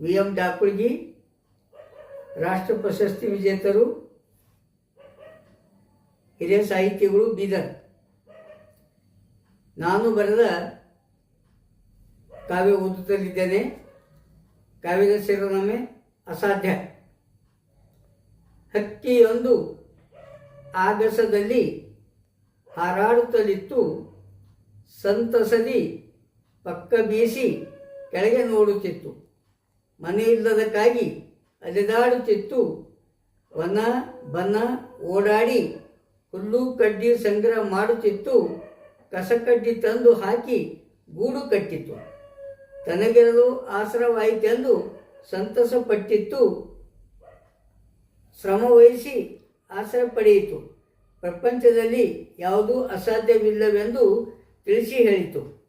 V M Dakulgi ರಾಷ್ಟ್ರ ಪ್ರಶಸ್ತಿ ವಿಜೇತರು, ಹಿರಿಯ ಸಾಹಿತಿಗಳು ಬೀದರ್. ನಾನು ಬರೆದ ಕಾವ್ಯ ಓದುತ್ತಲಿದ್ದೇನೆ. ಕಾವ್ಯದ ಶಿರನಾಮೆ ಅಸಾಧ್ಯ. ಹಕ್ಕಿಯೊಂದು ಆಗಸದಲ್ಲಿ ಹಾರಾಡುತ್ತಲಿತ್ತು. ಸಂತಸದಿ ಪಕ್ಕ ಬೀಸಿ ಕೆಳಗೆ ನೋಡುತ್ತಿತ್ತು. ಮನೆ ಇಲ್ಲದಕ್ಕಾಗಿ ಅಲೆದಾಡುತ್ತಿತ್ತು ವನ, ಬನ ಓಡಾಡಿ ಹುಲ್ಲು ಕಡ್ಡಿ ಸಂಗ್ರಹ ಮಾಡುತ್ತಿತ್ತು. ಕಸಕಡ್ಡಿ ತಂದು ಹಾಕಿ ಗೂಡು ಕಟ್ಟಿತ್ತು. ತನಗಿರಲು ಆಸರವಾಯಿತೆಂದು ಸಂತಸ ಪಟ್ಟಿತ್ತು ಶ್ರಮ ವಹಿಸಿ ಆಸರ ಪಡೆಯಿತು. ಪ್ರಪಂಚದಲ್ಲಿ ಯಾವುದೂ ಅಸಾಧ್ಯವಿಲ್ಲವೆಂದು ತಿಳಿಸಿ ಹೇಳಿತು.